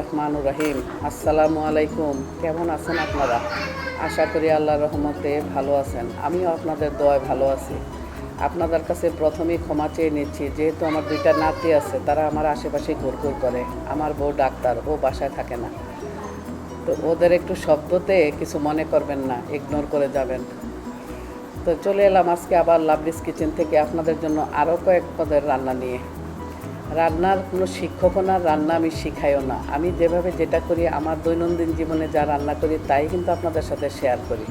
রহমান রাহিম। আসসালামু আলাইকুম। কেমন আছেন আপনারা? আশা করি আল্লাহ রহমতে ভালো আছেন। আমিও আপনাদের দোয়ায় ভালো আছি। আপনাদের কাছে প্রথমেই ক্ষমা চেয়ে নিচ্ছি, যেহেতু আমার দুইটা নাতি আছে, তারা আমার আশেপাশে ঘুরঘুর করে। আমার বউ ডাক্তার, ও বাসায় থাকে না। তো ওদের একটু শব্দতে কিছু মনে করবেন না ইগনোর করে যাবেন। তো চলে এলাম আজকে আবার লাভলিস কিচেন থেকে আপনাদের জন্য আরও কয়েক পদের রান্না নিয়ে। রান্নার কোনো শিক্ষকও না, রান্না আমি শিখাইও না। আমি যেভাবে যেটা করি, আমার দৈনন্দিন জীবনে যা রান্না করি, তাই কিন্তু আপনাদের সাথে শেয়ার করি।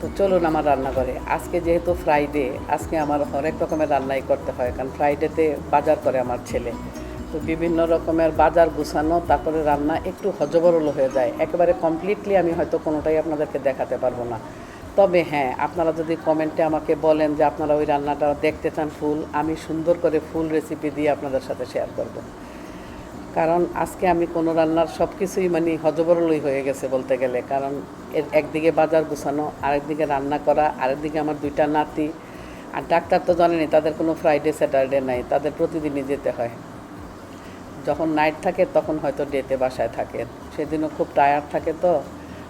তো চলুন আমার রান্নাঘরে। আজকে যেহেতু ফ্রাইডে আজকে আমার হরেক রকমের রান্নাই করতে হয়, কারণ ফ্রাইডেতে বাজার করে আমার ছেলে। তো বিভিন্ন রকমের বাজার গুছানো, তারপরে রান্না একটু হজবরল হয়ে যায়। একেবারে কমপ্লিটলি আমি হয়তো কোনোটাই আপনাদেরকে দেখাতে পারব না। তবে হ্যাঁ আপনারা যদি কমেন্টে আমাকে বলেন যে আপনারা ওই রান্নাটা দেখতে চান ফুল, আমি সুন্দর করে ফুল রেসিপি দিয়ে আপনাদের সাথে শেয়ার করব। কারণ আজকে আমি কোনো রান্নার সব কিছুই মানে হজবরলই হয়ে গেছে বলতে গেলে। কারণ এর একদিকে বাজার গুছানো, আরেকদিকে রান্না করা, আরেকদিকে আমার দুইটা নাতি। আর ডাক্তার তো জানেনি তাদের কোনো ফ্রাইডে স্যাটারডে নাই, তাদের প্রতিদিনই যেতে হয়। যখন নাইট থাকে তখন হয়তো ডেতে বাসায় থাকে। সেদিনও খুব টায়ার্ড থাকে তো।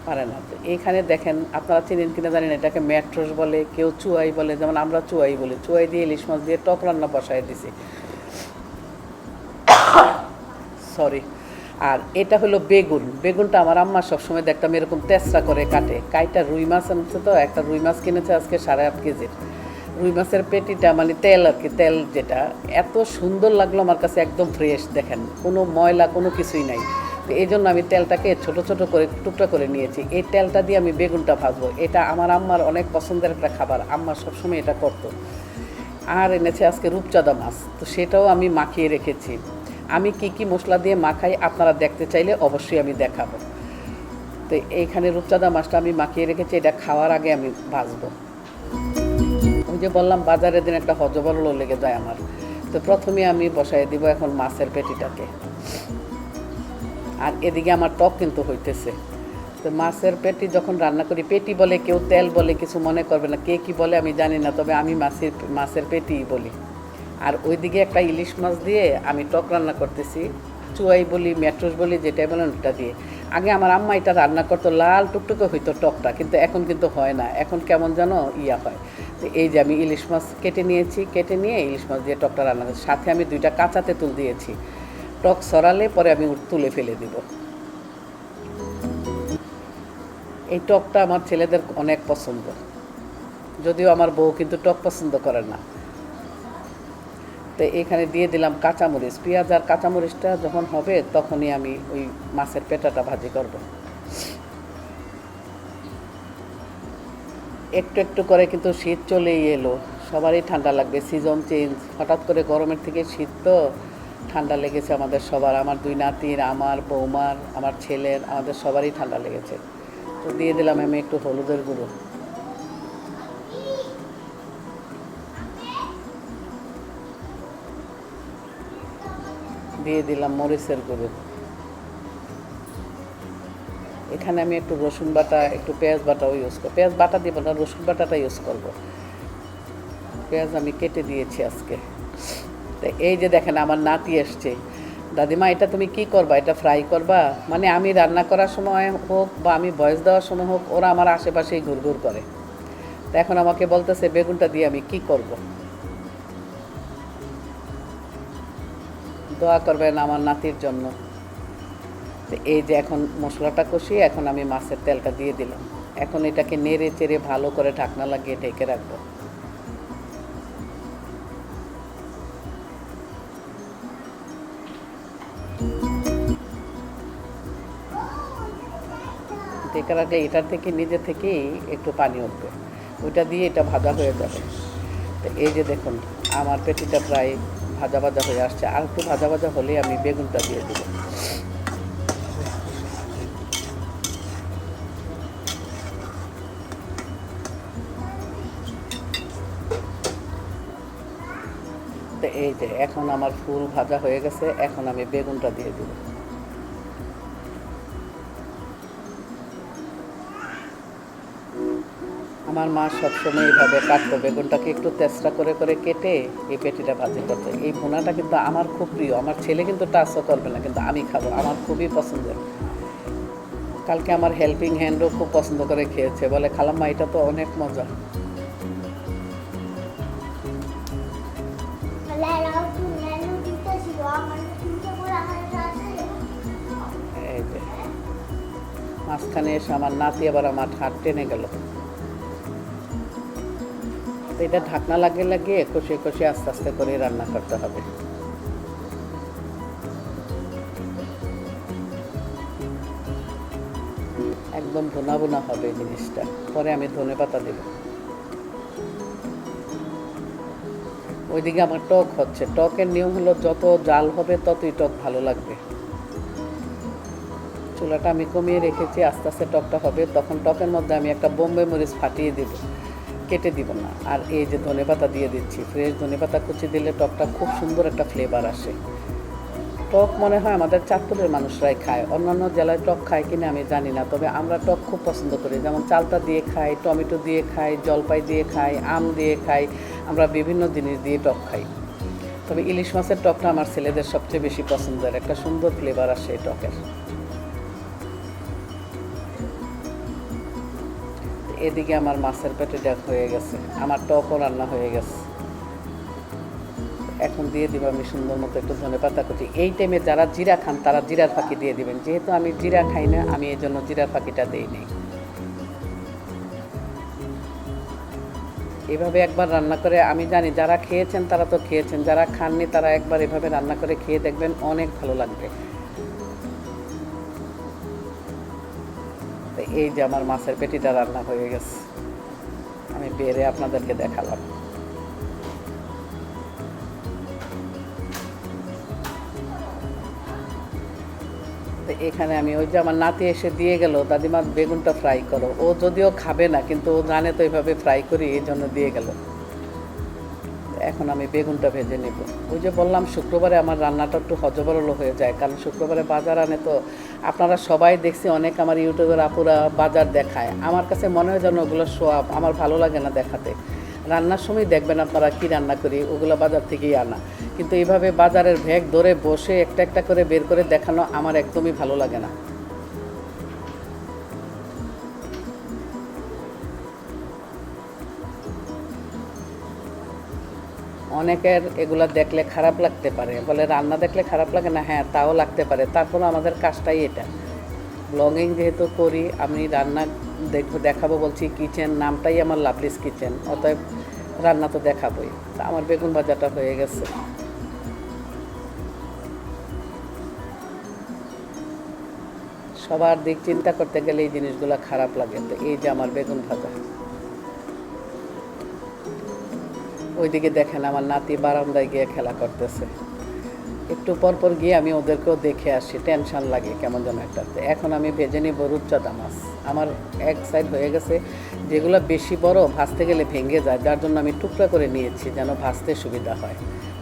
পারে না। তো এইখানে দেখেন, আপনারা চিনেন কিনা জানেন এটাকে ম্যাট্রোস বলে, কেউ চুয়াই বলে, যেমন আমরা চুয়াই বলি। চুয়াই দিয়ে ইলিশ মাছ দিয়ে টক রান্না বসায় দিছি। সরি। আর এটা হলো বেগুন। বেগুনটা আমার আম্মা সবসময় দেখতাম এরকম তেসরা করে কাটে। কাইটা রুই মাছ আনছে তো, একটা রুই মাছ কিনেছে আজকে সাড়ে আট কেজির রুই মাছের পেটিটা মানে তেল আর কি, তেল যেটা, এত সুন্দর লাগল আমার কাছে, একদম ফ্রেশ দেখেন। কোনো ময়লা, কোনো কিছুই নাই। এই জন্য আমি তেলটাকে ছোট ছোট করে, টুকরা করে নিয়েছি। এই তেলটা দিয়ে আমি বেগুনটা ভাজবো। এটা আমার আম্মার অনেক পছন্দের একটা খাবার। আম্মা সবসময় এটা করতো। আর এনেছে আজকে রূপচাঁদা মাছ। তো সেটাও আমি মাখিয়ে রেখেছি। আমি কি কি মশলা দিয়ে মাখাই আপনারা দেখতে চাইলে অবশ্যই আমি দেখাবো। তো এইখানে রূপচাঁদা মাছটা আমি মাখিয়ে রেখেছি। এটা খাওয়ার আগে আমি ভাজবো। ওই যে বললাম, বাজারের দিন একটা হজবরল লেগে যায় আমার। তো প্রথমে আমি বসাই দিব এখন মাছের পেটিটাকে। আর এদিকে আমার টক কিন্তু হইতেছে। তো মাছের পেটি যখন রান্না করি, পেটি বলে কেউ তেল বলে, কিছু মনে করবে না, কে কি বলে আমি জানি না, তবে আমি মাছের মাছের পেটিই বলি। আর ওইদিকে একটা ইলিশ মাছ দিয়ে আমি টক রান্না করতেছি, চুয়াই বলি ম্যাট্রোস বলি, যেটাই বলেন ওটা দিয়ে। আগে আমার আম্মা এটা রান্না করতো, লাল টুকটুকে হইতো টকটা, কিন্তু এখন কিন্তু হয় না, এখন কেমন যেন ইয়া হয়। তো এই যে আমি ইলিশ মাছ কেটে নিয়েছি, কেটে নিয়ে ইলিশ মাছ দিয়ে টকটা রান্না করছি। সাথে আমি দুইটা কাঁচা তেঁতুল দিয়েছি। টক সরালে পরে আমি তুলে ফেলে দিব। এই টকটা আমার ছেলেদের অনেক পছন্দ। যদিও আমার বউ কিন্তু টক পছন্দ করে না। তো এখানে দিয়ে দিলাম কাঁচামরিচ। পেঁয়াজ আর কাঁচামরিচটা যখন হবে তখনই আমি ওই মাছের পেটাটা ভাজি করব। একটু একটু করে কিন্তু শীত চলেই এলো। সবারই ঠান্ডা লাগবে, সিজন চেঞ্জ। হঠাৎ করে গরমের থেকে শীত তো ঠান্ডা লেগেছে আমাদের সবার। আমার দুই নাতির, আমার বৌমার, আমার ছেলের, আমাদের সবারই ঠান্ডা লেগেছে। তো দিয়ে দিলাম আমি একটু হলুদের গুঁড়ো। দিয়ে দিলাম মরিচের গুঁড়ো। এখানে আমি একটু রসুন বাটা, একটু পেঁয়াজ বাটাও ইউজ করব পেঁয়াজ বাটা দিব না, রসুন বাটাটা ইউজ করব। পেঁয়াজ আমি কেটে দিয়েছি আজকে। তো এই যে দেখেন আমার নাতি এসছে। দাদিমা, এটা তুমি কি করবা? এটা ফ্রাই করবা? মানে আমি রান্না করার সময় হোক বা আমি বয়স দেওয়ার সময় হোক, ওরা আমার আশেপাশেই ঘুরঘুর করে। তো এখন আমাকে বলতেছে, বেগুনটা দিয়ে আমি কি করব? দোয়া করবেন আমার নাতির জন্য। এই যে এখন মশলাটা কষিয়ে এখন আমি মাছের তেলটা দিয়ে দিলাম। এখন এটাকে নেড়ে চেড়ে ভালো করে ঢাকনা লাগিয়ে ঢেকে রাখব। ঢেকার আগে এটার থেকে নিজে থেকেই একটু পানি উঠবে। ওইটা দিয়ে এটা ভাজা হয়ে যাবে। তো এই যে দেখুন, আমার পেটিটা প্রায় ভাজা ভাজা হয়ে আসছে। আর একটু ভাজা ভাজা হলে আমি বেগুনটা দিয়ে দেবো। এই যে এখন আমার ফুল ভাজা হয়ে গেছে, এখন আমি বেগুনটা দিয়ে দেবো। আমার মা সবসময় এইভাবে কাটতো বেগুনটাকে একটু তেসরা করে করে কেটে এই পেটিটা ভাজি করতো। এই ভুনাটা কিন্তু আমার খুব প্রিয়। আমার ছেলে কিন্তু টাচও করবে না কিন্তু আমি খাব। আমার খুবই পছন্দের। কালকে আমার হেল্পিং হ্যান্ডও খুব পছন্দ করে খেয়েছে। বলে খালাম্মা এটা তো অনেক মজা। মাঝখানে এসে আমার নাতি আবার আমার হাত টেনে গেল। তো এটা ঢাকনা লাগিয়ে লাগিয়ে কষিয়ে কষিয়ে আস্তে আস্তে করে রান্না করতে হবে। একদম ভুনা ভুনা হবে জিনিসটা। পরে আমি ধনে পাতা দেব। ওইদিকে আমার টক হচ্ছে। টকের নিয়ম হলো যত জাল হবে ততই টক ভালো লাগবে। চুলাটা আমি কমিয়ে রেখেছি, আস্তে আস্তে টকটা হবে। তখন টকের মধ্যে আমি একটা বোম্বে মরিচ ফাটিয়ে দিব। কেটে দিব না। আর এই যে ধনেপাতা দিয়ে দিচ্ছি ফ্রেশ ধনেপাতা কুচি দিলে টকটা খুব সুন্দর একটা ফ্লেভার আসে। টক মনে হয় আমাদের চাঁদপুরের মানুষরাই খায়, অন্যান্য জেলায় টক খায় কিনা আমি জানি না, তবে আমরা টক খুব পছন্দ করি। যেমন চালতা দিয়ে খাই, টমেটো দিয়ে খাই, জলপাই দিয়ে খাই, আম দিয়ে খাই, আমরা বিভিন্ন জিনিস দিয়ে টক খাই। তবে ইলিশ মাছের টকটা আমার ছেলেদের সবচেয়ে বেশি পছন্দের, একটা সুন্দর ফ্লেভার আসে এই টকের। এদিকে আমার মাছের পেটিটা হয়ে গেছে। আমার টকও রান্না হয়ে গেছে। এখন দিয়ে দিব আমি সুন্দর মতো একটু ধনে পাতা কুচি। এই টাইমে যারা জিরা খান, তারা জিরার ফাঁকি দিয়ে দিবেন। যেহেতু আমি জিরা খাই না, আমি এই জন্য জিরার ফাঁকিটা দিই নি এভাবে একবার রান্না করে, আমি জানি যারা খেয়েছেন তারা তো খেয়েছেন, যারা খাননি তারা একবার এভাবে রান্না করে খেয়ে দেখবেন অনেক ভালো লাগবে। এই যে আমার মাছের পেটিটা রান্না হয়ে গেছে। আমি বেড়ে আপনাদেরকে দেখালাম। এখানে আমি ওই যে আমার নাতি এসে দিয়ে গেল, দাদিমা, বেগুনটা ফ্রাই করো। ও যদিও খাবে না, কিন্তু ও জানে তো এইভাবে ফ্রাই করি, এই জন্য দিয়ে গেল। এখন আমি বেগুনটা ভেজে নেব। ওই যে বললাম, শুক্রবারে আমার রান্নাটা একটু হজবরল হয়ে যায়, কারণ শুক্রবারে বাজার আনে তো আপনারা সবাই দেখছি, অনেক আমার ইউটিউবের আপুরা বাজার দেখায়। আমার কাছে মনে হয় যেন ওগুলো সোয়াব, আমার ভালো লাগে না দেখাতে। রান্নার সময় দেখবেন আপনারা কি রান্না করি, ওগুলো বাজার থেকেই আনা। কিন্তু এইভাবে বাজারের ভ্যাগ ধরে বসে একটা একটা করে বের করে দেখানো আমার একদমই ভালো লাগে না। অনেকের এগুলো দেখলে খারাপ লাগতে পারে। বলে, রান্না দেখলে খারাপ লাগে? না হ্যাঁ তাও লাগতে পারে। তারপর আমাদের কাজটাই এটা। ব্লগিং যেহেতু করি, আমি রান্না দেখব দেখাবো বলছি কিচেন নামটাই আমার লাভলিস কিচেন অতএব রান্না তো দেখাবোই। তা আমার বেগুন ভাজাটা হয়ে গেছে। সবার দিক চিন্তা করতে গেলে এই জিনিসগুলো খারাপ লাগে। তো এই যে আমার বেগুন ভাজা। ওইদিকে দেখেন আমার নাতি বারান্দায় গিয়ে খেলা করতেছে। একটু পর পর গিয়ে আমি ওদেরকেও দেখে আসি, টেনশন লাগে কেমন যেন একটা। এখন আমি ভেজে নিব রূপচাঁদা মাছ। আমার এক সাইড হয়ে গেছে, যেগুলো বেশি বড় ভাজতে গেলে ভেঙে যায়, যার জন্য আমি টুকরা করে নিয়েছি যেন ভাজতে সুবিধা হয়।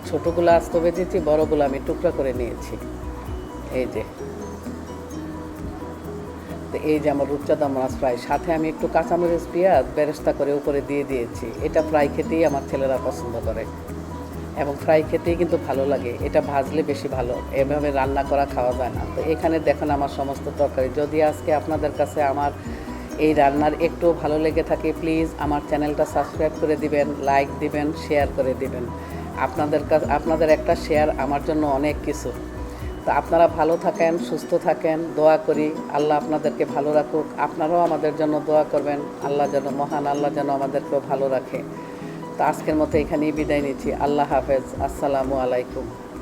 ছোটোগুলো আস্ত ভেজেছি, বড়গুলো আমি টুকরা করে নিয়েছি। এই যে তো এই যে আমার রূপচাঁদা মাছ ফ্রাই সাথে আমি একটু কাঁচামরিচ পেঁয়াজ বেরেস্তা করে উপরে দিয়ে দিয়েছি। এটা ফ্রাই খেতেই আমার ছেলেরা পছন্দ করে। এবং ফ্রাই খেতেই কিন্তু ভালো লাগে। এটা ভাজলে বেশি ভালো। এভাবে রান্না করা খাওয়া যায় না। তো এখানে দেখেন আমার সমস্ত তরকারি। যদি আজকে আপনাদের কাছে আমার এই রান্নার একটু ভালো লেগে থাকে, প্লিজ আমার চ্যানেলটা সাবস্ক্রাইব করে দিবেন, লাইক দিবেন, শেয়ার করে দিবেন। আপনাদের কাছে আপনাদের একটা শেয়ার আমার জন্য অনেক কিছু। তো আপনারা ভালো থাকেন, সুস্থ থাকেন, দোয়া করি। আল্লাহ আপনাদেরকে ভালো রাখুক। আপনারাও আমাদের জন্য দোয়া করবেন। আল্লাহ যেন মহান, আল্লাহ যেন আমাদেরকেও ভালো রাখে। তো আজকের মতো এখানেই বিদায় নিচ্ছি। আল্লাহ হাফেজ। আসসালামু আলাইকুম।